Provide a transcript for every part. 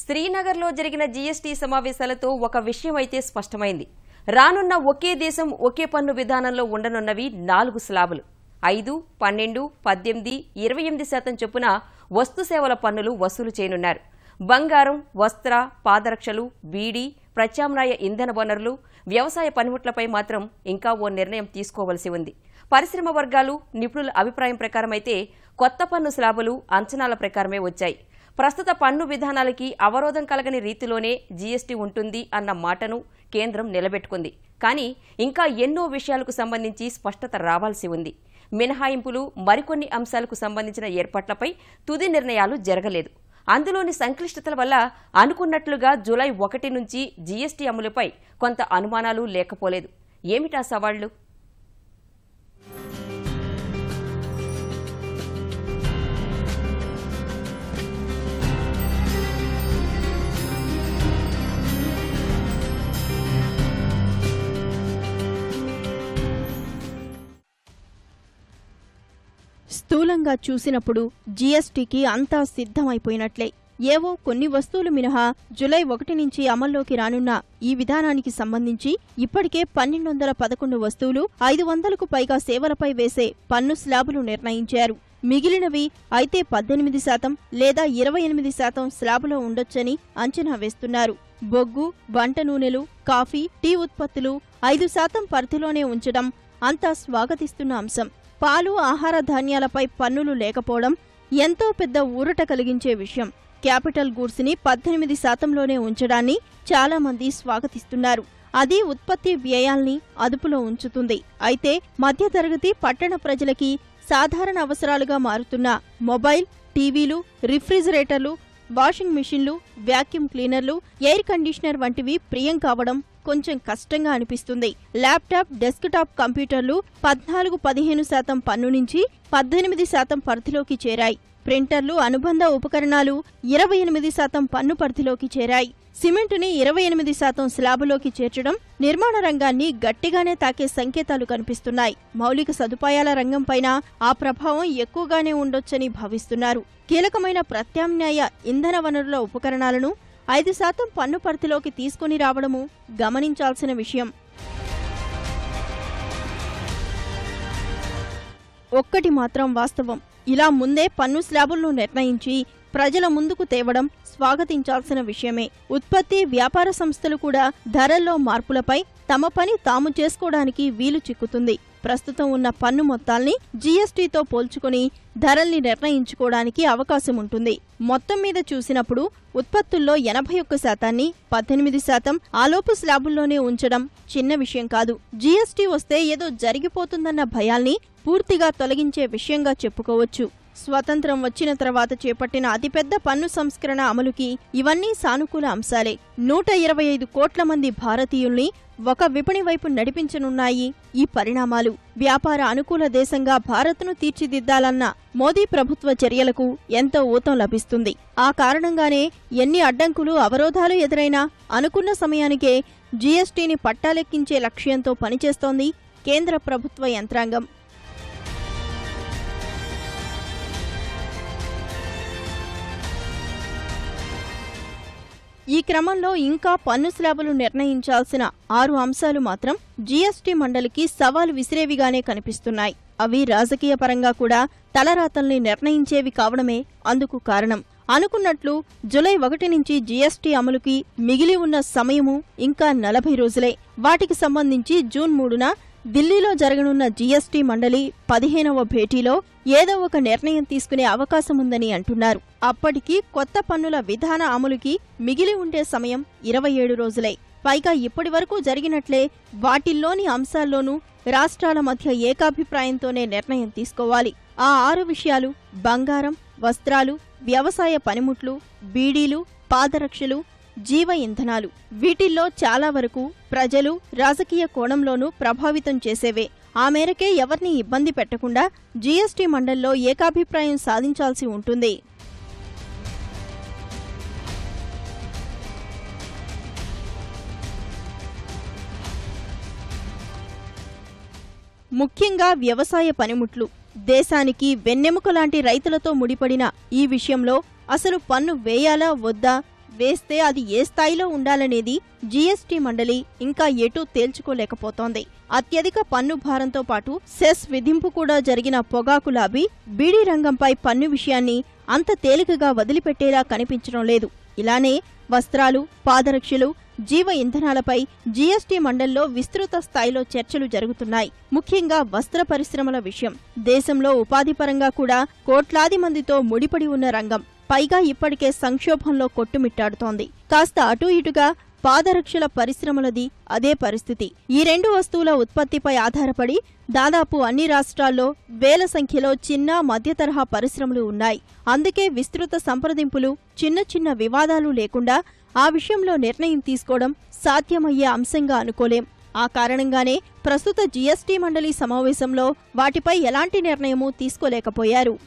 శ్రీనగర్లో జరిగిన జీఎస్టీ సమావేశాలతో ఒక విషయం అయితే స్పష్టమైంది. రానున్న ఒకే దేశం ఒకే పన్ను విధానంలో ఉండనున్నవి నాలుగు స్లాబులు. ఐదు పన్నెండు పద్దెనిమిది ఇరవై ఎనిమిది శాతం చొప్పున వస్తు సేవల పన్నులు వసూలు చేయనున్నారు. బంగారం వస్త్ర పాదరక్షలు బీడీ ప్రత్యామ్నాయ ఇంధన వనరులు వ్యవసాయ పనిముట్లపై మాత్రం ఇంకా ఓ నిర్ణయం తీసుకోవలసి ఉంది. పరిశ్రమ వర్గాలు నిపుణుల అభిప్రాయం ప్రకారమైతే కొత్త పన్ను స్లాబులు అంచనాల ప్రకారమే వచ్చాయి. ప్రస్తుత పన్ను విధానాలకి అవరోధం కలగని రీతిలోనే జీఎస్టీ ఉంటుంది అన్న మాటను కేంద్రం నిలబెట్టుకుంది. కానీ ఇంకా ఎన్నో విషయాలకు సంబంధించి స్పష్టత రావాల్సి ఉంది. మినహాయింపులు మరికొన్ని అంశాలకు సంబంధించిన ఏర్పాట్లపై తుది నిర్ణయాలు జరగలేదు. అందులోని సంక్లిష్టతల వల్ల అనుకున్నట్లుగా జూలై ఒకటి నుంచి జీఎస్టీ అమలుపై కొంత అనుమానాలు లేకపోలేదు. ఏమిటా సవాళ్ళు? స్థూలంగా చూసినప్పుడు జీఎస్టీకి అంతా సిద్ధమైపోయినట్లే. ఏవో కొన్ని వస్తువులు మినహా జులై ఒకటి నుంచి అమల్లోకి రానున్న ఈ విధానానికి సంబంధించి ఇప్పటికే పన్నెండు వందల పదకొండు వస్తువులు ఐదు వందలకు పైగా సేవలపై వేసే పన్ను స్లాబులు నిర్ణయించారు. మిగిలినవి అయితే పద్దెనిమిది శాతం లేదా ఇరవై ఎనిమిది శాతం స్లాబులో ఉండొచ్చని అంచనా వేస్తున్నారు. బొగ్గు వంట నూనెలు కాఫీ టీ ఉత్పత్తులు ఐదు శాతం పరిధిలోనే ఉంచడం అంతా స్వాగతిస్తున్న అంశం. పాలు ఆహార ధాన్యాలపై పన్నులు లేకపోవడం ఎంతో పెద్ద ఊరట కలిగించే విషయం. క్యాపిటల్ గూడ్స్ని పద్దెనిమిది శాతంలోనే ఉంచడాన్ని చాలా మంది స్వాగతిస్తున్నారు. అది ఉత్పత్తి వ్యయాల్ని అదుపులో ఉంచుతుంది. అయితే మధ్యతరగతి పట్టణ ప్రజలకి సాధారణ అవసరాలుగా మారుతున్న మొబైల్ టీవీలు రిఫ్రిజిరేటర్లు వాషింగ్ మిషన్లు వ్యాక్యూమ్ క్లీనర్లు ఎయిర్ కండిషనర్ వంటివి ప్రియం కావడం కొంచెం కష్టంగా అనిపిస్తుంది. ల్యాప్టాప్ డెస్క్టాప్ కంప్యూటర్లు పద్నాలుగు పదిహేను శాతం పన్ను నుంచి పద్దెనిమిది శాతం పరిధిలోకి చేరాయి. ప్రింటర్లు అనుబంధ ఉపకరణాలు ఇరవై ఎనిమిది శాతం పన్ను పరిధిలోకి చేరాయి. సిమెంటుని ఇరవై ఎనిమిది శాతం స్లాబులోకి చేర్చడం నిర్మాణ రంగాన్ని గట్టిగానే తాకే సంకేతాలు కనిపిస్తున్నాయి. మౌలిక సదుపాయాల రంగంపైన ఆ ప్రభావం ఎక్కువగానే ఉండొచ్చని భావిస్తున్నారు. కీలకమైన ప్రత్యామ్నాయ ఇంధన వనరుల ఉపకరణాలను ఐదు శాతం పన్ను పరిధిలోకి తీసుకుని రావడము గమనించాల్సిన విషయం. ఒక్కటి మాత్రం వాస్తవం. ఇలా ముందే పన్ను స్లాబులను నిర్ణయించి ప్రజల ముందుకు తేవడం స్వాగతించాల్సిన విషయమే. ఉత్పత్తి వ్యాపార సంస్థలు కూడా ధరల్లో మార్పులపై తమ పని తాము చేసుకోవడానికి వీలు చిక్కుతుంది. ప్రస్తుతం ఉన్న పన్ను మొత్తాల్ని జీఎస్టీతో పోల్చుకుని ధరల్ని నిర్ణయించుకోవడానికి అవకాశం ఉంటుంది మొత్తం మీద చూసినప్పుడు ఉత్పత్తుల్లో ఎనభై ఒక్క శాతాన్ని పద్దెనిమిది శాతం ఆలోపు స్లాబుల్లోనే ఉంచడం చిన్న విషయం కాదు. జీఎస్టీ వస్తే ఏదో జరిగిపోతుందన్న భయాల్ని పూర్తిగా తొలగించే విషయంగా చెప్పుకోవచ్చు. స్వతంత్రం వచ్చిన తర్వాత చేపట్టిన అతిపెద్ద పన్ను సంస్కరణ అమలుకి ఇవన్నీ సానుకూల అంశాలే. నూట ఇరవై ఐదు కోట్ల మంది భారతీయుల్ని ఒక విపణి వైపు నడిపించనున్నాయి ఈ పరిణామాలు. వ్యాపార అనుకూల దేశంగా భారత్ను తీర్చిదిద్దాలన్న మోదీ ప్రభుత్వ చర్యలకు ఎంతో ఊతం లభిస్తుంది. ఆ కారణంగానే ఎన్ని అడ్డంకులు అవరోధాలు ఎదురైనా అనుకున్న సమయానికే జీఎస్టీని పట్టాలెక్కించే లక్ష్యంతో పనిచేస్తోంది కేంద్ర ప్రభుత్వ యంత్రాంగం. ఈ క్రమంలో ఇంకా పన్ను స్లాబులు నిర్ణయించాల్సిన ఆరు అంశాలు మాత్రం జీఎస్టీ మండలికి సవాలు విసిరేవిగానే కనిపిస్తున్నాయి. అవి రాజకీయ పరంగా కూడా తలరాతల్ని నిర్ణయించేవి కావడమే అందుకు కారణం. అనుకున్నట్లు జులై ఒకటి నుంచి జీఎస్టీ అమలుకి మిగిలి ఉన్న సమయము ఇంకా నలభై రోజులే. వాటికి సంబంధించి జూన్ మూడున ఢిల్లీలో జరగనున్న జీఎస్టీ మండలి పదిహేనవ భేటీలో ఏదో ఒక నిర్ణయం తీసుకునే అవకాశం ఉందని అంటున్నారు. అప్పటికి కొత్త పన్నుల విధాన అమలుకి మిగిలి ఉండే సమయం ఇరవై ఏడు రోజులే. పైగా ఇప్పటి వరకు జరిగినట్లే వాటిల్లోని అంశాల్లోనూ రాష్ట్రాల మధ్య ఏకాభిప్రాయంతోనే నిర్ణయం తీసుకోవాలి. ఆ ఆరు విషయాలు బంగారం వస్త్రాలు వ్యవసాయ పనిముట్లు బీడీలు పాదరక్షలు జీవ ఇంధనాలు. వీటిల్లో చాలా వరకు ప్రజలు రాజకీయ కోణంలోనూ ప్రభావితం చేసేవే. ఆ మేరకే ఎవరిని ఇబ్బంది పెట్టకుండా జీఎస్టీ మండల్లో ఏకాభిప్రాయం సాధించాల్సి ఉంటుంది. ముఖ్యంగా వ్యవసాయ పనిముట్లు. దేశానికి వెన్నెముక లాంటి రైతులతో ముడిపడిన ఈ విషయంలో అసలు పన్ను వేయాలా వద్దా వేస్తే అది ఏ స్థాయిలో ఉండాలనేది జీఎస్టీ మండలి ఇంకా ఎటూ తేల్చుకోలేకపోతోంది. అత్యధిక పన్ను భారంతో పాటు సెస్ విధింపు కూడా జరిగిన పొగాకు లాబీ బీడీ రంగంపై పన్ను విషయాన్ని అంత తేలికగా వదిలిపెట్టేలా కనిపించడం లేదు. ఇలానే వస్త్రాలు పాదరక్షలు జీవ ఇంధనాలపై జీఎస్టీ మండలిలో విస్తృత స్థాయిలో చర్చలు జరుగుతున్నాయి. ముఖ్యంగా వస్త్ర పరిశ్రమల విషయం. దేశంలో ఉపాధి పరంగా కూడా కోట్లాది మందితో ముడిపడి ఉన్న రంగం. పైగా ఇప్పటికే సంక్షోభంలో కొట్టుమిట్టాడుతోంది. కాస్త అటూ ఇటుగా పాదరక్షల పరిశ్రమలది అదే పరిస్థితి. ఈ రెండు వస్తువుల ఉత్పత్తిపై ఆధారపడి దాదాపు అన్ని రాష్ట్రాల్లో వేల సంఖ్యలో చిన్న మధ్య తరహా పరిశ్రమలు ఉన్నాయి. అందుకే విస్తృత సంప్రదింపులు చిన్న చిన్న వివాదాలు లేకుండా ఆ విషయంలో నిర్ణయం తీసుకోవడం సాధ్యమయ్యే అంశంగా అనుకోలేం. ఆ కారణంగానే ప్రస్తుత జీఎస్టీ మండలి సమావేశంలో వాటిపై ఎలాంటి నిర్ణయమూ తీసుకోలేకపోయారు.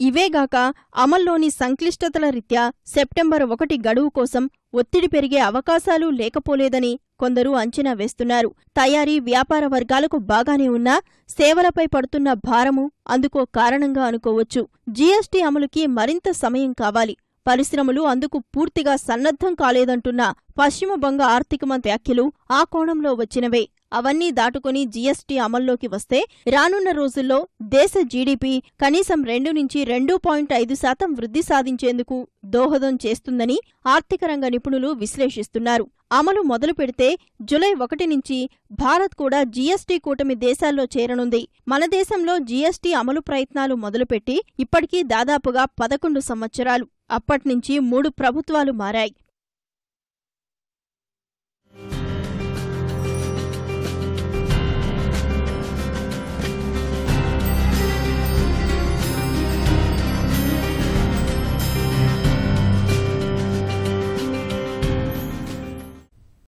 ఇవేగాక అమల్లోని సంక్లిష్టతల రీత్యా సెప్టెంబర్ ఒకటి గడువు కోసం ఒత్తిడి పెరిగే అవకాశాలు లేకపోలేదని కొందరు అంచనా వేస్తున్నారు. తయారీ వ్యాపార వర్గాలకు బాగానే ఉన్నా సేవలపై పడుతున్న భారము అందుకో కారణంగా అనుకోవచ్చు. జీఎస్టీ అమలుకి మరింత సమయం కావాలి. పరిశ్రమలు అందుకు పూర్తిగా సన్నద్ధం కాలేదంటున్న పశ్చిమ బంగ ఆర్థిక మంత్రి వ్యాఖ్యలు ఆ కోణంలో వచ్చినవే. అవన్నీ దాటుకుని జీఎస్టీ అమల్లోకి వస్తే రానున్న రోజుల్లో దేశ జీడీపీ కనీసం రెండు నుంచి రెండు పాయింట్ ఐదు శాతం వృద్ధి సాధించేందుకు దోహదం చేస్తుందని ఆర్థిక రంగ నిపుణులు విశ్లేషిస్తున్నారు. అమలు మొదలు పెడితే జులై ఒకటి నుంచి భారత్ కూడా జీఎస్టీ కూటమి దేశాల్లో చేరనుంది. మన దేశంలో జీఎస్టీ అమలు ప్రయత్నాలు మొదలుపెట్టి ఇప్పటికీ దాదాపుగా పదకొండు సంవత్సరాలు. అప్పట్నుంచి మూడు ప్రభుత్వాలు మారాయి.